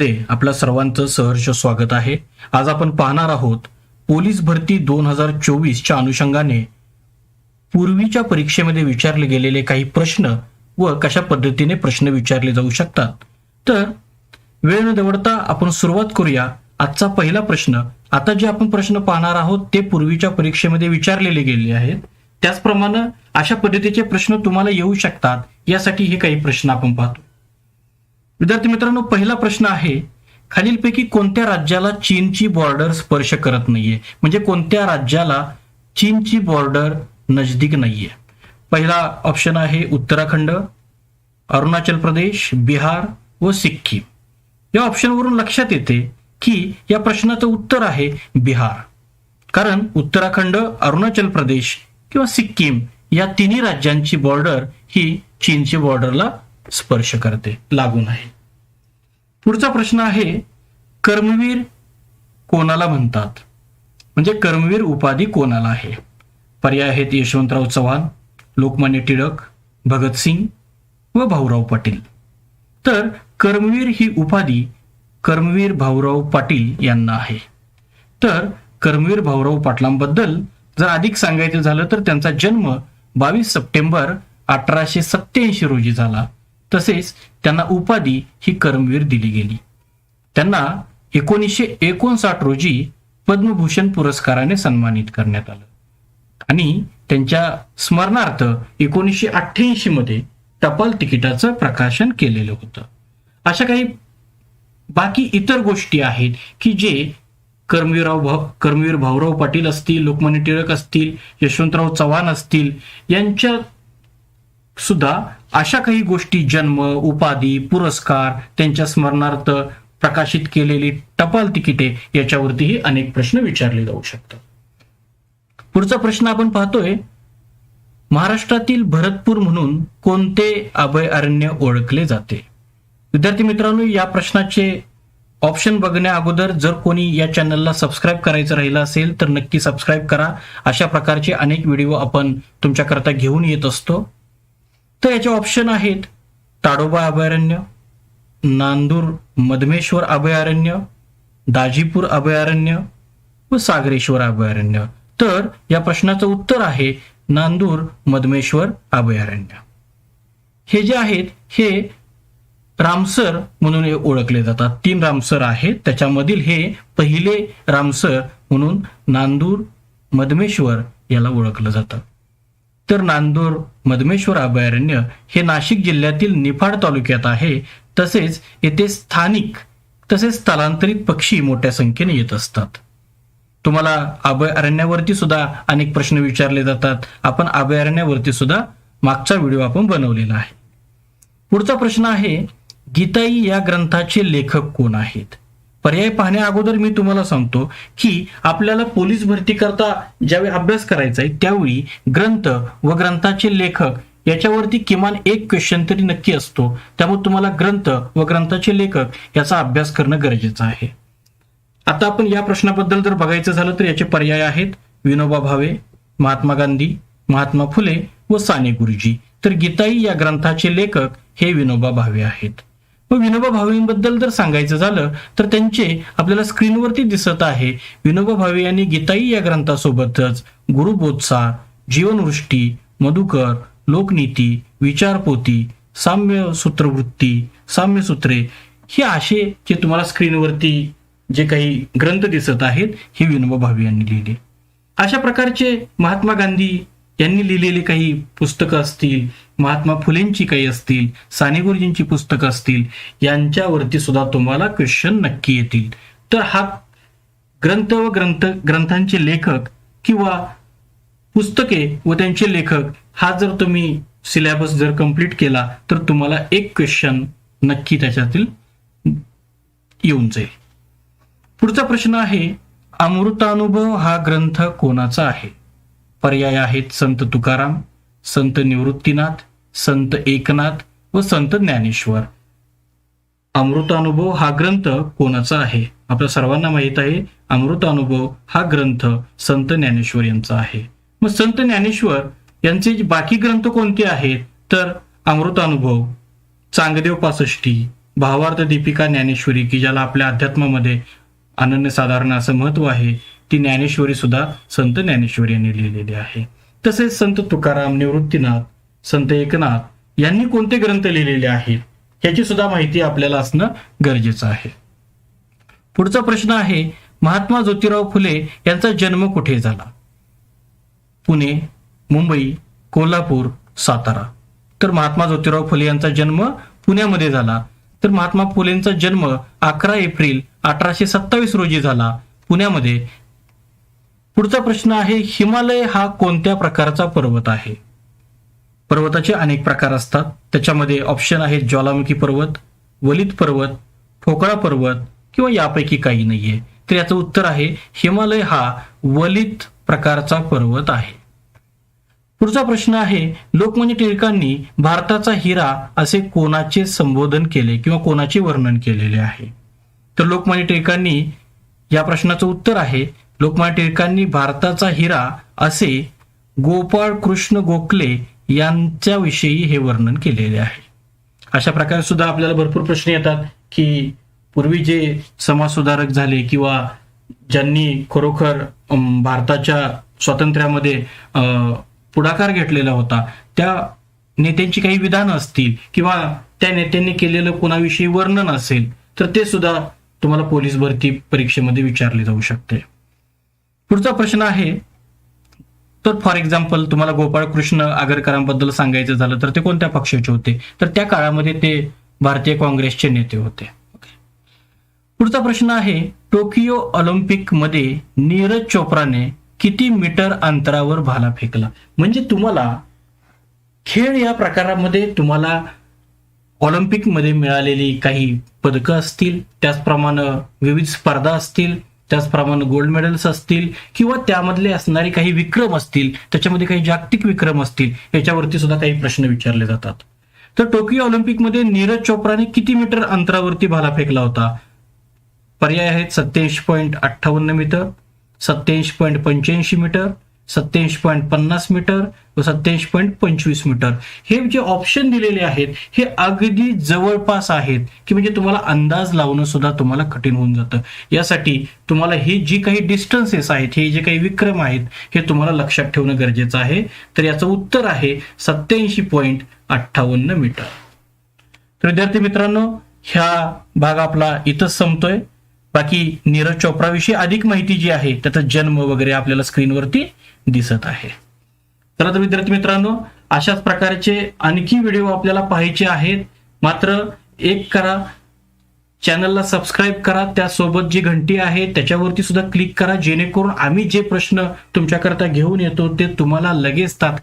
मध्ये आपल्या सर्वांचं सहर्ष स्वागत आहे. आज आपण पाहणार आहोत पोलीस भरती दोन हजार चोवीसच्या अनुषंगाने पूर्वीच्या परीक्षेमध्ये विचारले गेलेले काही प्रश्न व कशा पद्धतीने प्रश्न विचारले जाऊ शकतात. तर वेळ न दवडता आपण सुरुवात करूया. आजचा पहिला प्रश्न आता जे आपण प्रश्न पाहणार आहोत ते पूर्वीच्या परीक्षेमध्ये विचारलेले गेले आहेत. त्याचप्रमाणे अशा पद्धतीचे प्रश्न तुम्हाला येऊ शकतात यासाठी हे काही प्रश्न आपण पाहतो. विद्यार्थी मित्रांनो पहिला प्रश्न आहे खालीलपैकी कोणत्या राज्याला चीनची बॉर्डर स्पर्श करत नाहीये? म्हणजे कोणत्या राज्याला चीनची बॉर्डर नजदीक नाहीये? पहिला ऑप्शन आहे उत्तराखंड अरुणाचल प्रदेश बिहार व सिक्कीम. या ऑप्शनवरून लक्षात येते की या प्रश्नाचं उत्तर आहे बिहार. कारण उत्तराखंड अरुणाचल प्रदेश किंवा सिक्कीम या तिन्ही राज्यांची बॉर्डर ही चीनची बॉर्डरला स्पर्श करते लागून आहे पुढचा प्रश्न आहे कर्मवीर कोणाला म्हणतात? म्हणजे कर्मवीर उपाधी कोणाला आहे? पर्याय आहेत यशवंतराव चव्हाण लोकमान्य टिळक भगतसिंग व भाऊराव पाटील. तर कर्मवीर ही उपाधी कर्मवीर भाऊराव पाटील यांना आहे. तर कर्मवीर भाऊराव पाटलांबद्दल जर अधिक सांगायचं झालं तर त्यांचा जन्म बावीस सप्टेंबर अठराशे सत्याऐंशी रोजी झाला. तसेच त्यांना उपाधी ही कर्मवीर दिली गेली. त्यांना एकोणीसशे एकोणसाठ रोजी पद्मभूषण पुरस्काराने सन्मानित करण्यात आलं. आणि त्यांच्या स्मरणार्थ एकोणीसशे अठ्ठ्याऐंशी मध्ये टपाल तिकिटाचं प्रकाशन केलेलं होतं. अशा काही बाकी इतर गोष्टी आहेत की जे कर्मवीरराव भाऊ कर्मवीर भाऊराव पाटील असतील लोकमान्य टिळक असतील यशवंतराव चव्हाण असतील यांच्या सुद्धा अशा काही गोष्टी जन्म उपाधी पुरस्कार त्यांच्या स्मरणार्थ प्रकाशित केलेली टपाल तिकिटे याच्यावरतीही अनेक प्रश्न विचारले जाऊ शकतात. पुढचा प्रश्न आपण पाहतोय. महाराष्ट्रातील भरतपूर म्हणून कोणते अभयारण्य ओळखले जाते? विद्यार्थी मित्रांनो या प्रश्नाचे ऑप्शन बघण्या अगोदर जर कोणी या चॅनलला सबस्क्राईब करायचं राहिलं असेल तर नक्की सबस्क्राईब करा. अशा प्रकारचे अनेक व्हिडिओ आपण तुमच्याकरता घेऊन येत असतो. तर याचे ऑप्शन आहेत. ताडोबा अभयारण्य नांदूर मधमेश्वर अभयारण्य दाजीपूर अभयारण्य व सागरेश्वर अभयारण्य. तर या प्रश्नाचं उत्तर आहे नांदूर मधमेश्वर अभयारण्य. हे जे आहेत हे रामसर म्हणून ओळखले जातात. तीन रामसर आहेत. त्याच्यामधील हे पहिले रामसर म्हणून नांदूर मधमेश्वर याला ओळखलं जातं. तर नांदूर मधमेश्वर अभयारण्य हे नाशिक जिल्ह्यातील निफाड तालुक्यात आहे. तसेच येथे स्थानिक तसेच स्थलांतरित पक्षी मोठ्या संख्येने येत असतात. तुम्हाला अभयारण्यावरती सुद्धा अनेक प्रश्न विचारले जातात. आपण अभयारण्यावरती सुद्धा मागचा व्हिडिओ आपण बनवलेला आहे. पुढचा प्रश्न आहे गीताई या ग्रंथाचे लेखक कोण आहेत? पर्याय पाहण्या अगोदर मी तुम्हाला सांगतो की आपल्याला पोलीस भरती करता ज्यावेळी अभ्यास करायचा आहे त्यावेळी ग्रंथ व ग्रंथाचे लेखक याच्यावरती किमान एक क्वेश्चन तरी नक्की असतो. त्यामुळे तुम्हाला ग्रंथ व ग्रंथाचे लेखक याचा अभ्यास करणं गरजेचं आहे. आता आपण या प्रश्नाबद्दल जर बघायचं झालं तर याचे पर्याय आहेत. विनोबा भावे महात्मा गांधी महात्मा फुले व साने गुरुजी. तर गीताई या ग्रंथाचे लेखक हे विनोबा भावे आहेत. व विनोबा भावेंबद्दल जर सांगायचं झालं तर त्यांचे आपल्याला स्क्रीनवरती दिसत आहे. विनोबा भावे यांनी गीताई या ग्रंथासोबतच गुरुबोत्सा जीवनवृष्टी मधुकर लोकनीती विचारपोती साम्य सूत्रवृत्ती साम्यसूत्रे हे असे जे तुम्हाला स्क्रीनवरती जे काही ग्रंथ दिसत आहेत हे विनोबा भावे यांनी लिहिले. अशा प्रकारचे महात्मा गांधी यांनी लिहिलेली काही पुस्तकं असतील महात्मा फुलेंची काही असतील साने गुरुजींची पुस्तकं असतील यांच्यावरती सुद्धा तुम्हाला क्वेश्चन नक्की येतील. तर हा ग्रंथ व ग्रंथ ग्रंथांचे लेखक किंवा पुस्तके व त्यांचे लेखक हा जर तुम्ही सिलेबस जर कंप्लीट केला तर तुम्हाला एक क्वेश्चन नक्की त्याच्यातील येऊन जाईल. पुढचा प्रश्न आहे अमृतानुभव हा ग्रंथ कोणाचा आहे? पर्याय आहेत संत तुकाराम संत निवृत्तीनाथ संत एकनाथ व संत ज्ञानेश्वर. अमृतानुभव हा ग्रंथ कोणाचा आहे? आपल्या सर्वांना माहीत आहे अमृतानुभव हा ग्रंथ संत ज्ञानेश्वर यांचा आहे. मग संत ज्ञानेश्वर यांचे बाकी ग्रंथ कोणते आहेत? तर अमृतानुभव चांगदेव पासष्टी भावार्थ दीपिका ज्ञानेश्वरी की ज्याला आपल्या अध्यात्मामध्ये अनन्यसाधारण असं महत्त्व आहे ती ज्ञानेश्वरी सुद्धा संत ज्ञानेश्वरी यांनी लिहिलेली आहे. तसेच संत तुकाराम निवृत्तीनाथ संत एकनाथ यांनी कोणते ग्रंथ लिहिलेले आहेत याची सुद्धा माहिती आपल्याला असणं गरजेचं आहे. पुढचा प्रश्न आहे महात्मा ज्योतिराव फुले यांचा जन्म कुठे झाला? पुणे मुंबई कोल्हापूर सातारा. तर महात्मा ज्योतिराव फुले यांचा जन्म पुण्यामध्ये झाला. तर महात्मा फुलेंचा जन्म अकरा एप्रिल अठराशे सत्तावीस रोजी झाला. पुण्यामध्ये पुढचा प्रश्न आहे हिमालय हा कोणत्या प्रकारचा पर्वत आहे? पर्वताचे अनेक प्रकार असतात. त्याच्यामध्ये ऑप्शन आहेत ज्वालामुखी पर्वत वलित पर्वत ठोकळा पर्वत किंवा यापैकी काही नाहीये. तर याचं उत्तर आहे हिमालय हा वलित प्रकारचा पर्वत आहे. पुढचा प्रश्न आहे लोकमान्य टिळकांनी भारताचा हिरा असे कोणाचे संबोधन केले किंवा कोणाचे वर्णन केलेले आहे? तर लोकमान्य टिळकांनी या प्रश्नाचं उत्तर आहे लोकमान्य टिळकांनी भारताचा हिरा असे गोपाळ कृष्ण गोखले यांच्याविषयी हे वर्णन केलेले आहे. अशा प्रकारे सुद्धा आपल्याला भरपूर प्रश्न येतात की पूर्वी जे समाजसुधारक झाले किंवा ज्यांनी खरोखर भारताच्या स्वातंत्र्यामध्ये पुढाकार घेतलेला होता त्या नेत्यांची काही विधानं असतील किंवा त्या नेत्यांनी केलेलं कोणाविषयी वर्णन असेल तर ते सुद्धा तुम्हाला पोलीस भरती परीक्षेमध्ये विचारले जाऊ शकते. पुढचा प्रश्न आहे तर फॉर एक्झाम्पल तुम्हाला गोपाळकृष्ण आगरकरांबद्दल सांगायचं झालं तर ते कोणत्या पक्षाचे होते? तर त्या काळामध्ये ते भारतीय काँग्रेसचे नेते होते. पुढचा प्रश्न आहे टोकियो ऑलिम्पिकमध्ये नीरज चोप्राने किती मीटर अंतरावर भाला फेकला? म्हणजे तुम्हाला खेळ या प्रकारामध्ये तुम्हाला ऑलिम्पिकमध्ये मिळालेली काही पदकं असतील त्याचप्रमाणे विविध स्पर्धा असतील त्याचप्रमाणे गोल्ड मेडल्स असतील किंवा त्यामधले असणारे काही विक्रम असतील त्याच्यामध्ये काही जागतिक विक्रम असतील याच्यावरती सुद्धा काही प्रश्न विचारले जातात. तर टोकियो ऑलिम्पिकमध्ये नीरज चोप्राने किती मीटर अंतरावरती भाला फेकला होता? पर्याय आहेत सत्याऐंशी पॉईंट अठ्ठावन्न मीटर सत्याऐंशी पॉईंट पंच्याऐंशी मीटर सत्याऐंशी पॉईंट पन्नास मीटर व सत्याऐंशी पॉईंट पंचवीस मीटर. हे जे ऑप्शन दिलेले आहेत हे अगदी जवळपास आहेत की म्हणजे तुम्हाला अंदाज लावणं सुद्धा तुम्हाला कठीण होऊन जातं. यासाठी तुम्हाला ही जी काही डिस्टन्सेस आहेत हे जे काही विक्रम आहेत हे तुम्हाला लक्षात ठेवणं गरजेचं आहे. तर याचं उत्तर आहे सत्याऐंशी पॉईंट अठ्ठावन्न मीटर. तर विद्यार्थी मित्रांनो ह्या भाग आपला इथंच संपतोय. बाकी नीरज चोप्राविषयी अधिक माहिती जी आहे त्याचा जन्म वगैरे आपल्याला स्क्रीनवरती दिसत आहे. तर विद्यार्थी मित्रांनो अशाच प्रकारचे आणखी व्हिडिओ आपल्याला पाहायचे आहेत. मात्र एक करा चॅनलला सबस्क्राईब करा त्यासोबत जी घंटी आहे त्याच्यावरती सुद्धा क्लिक करा जेणेकरून आम्ही जे प्रश्न तुमच्याकरता घेऊन येतो ते तुम्हाला लगेच तात्काळ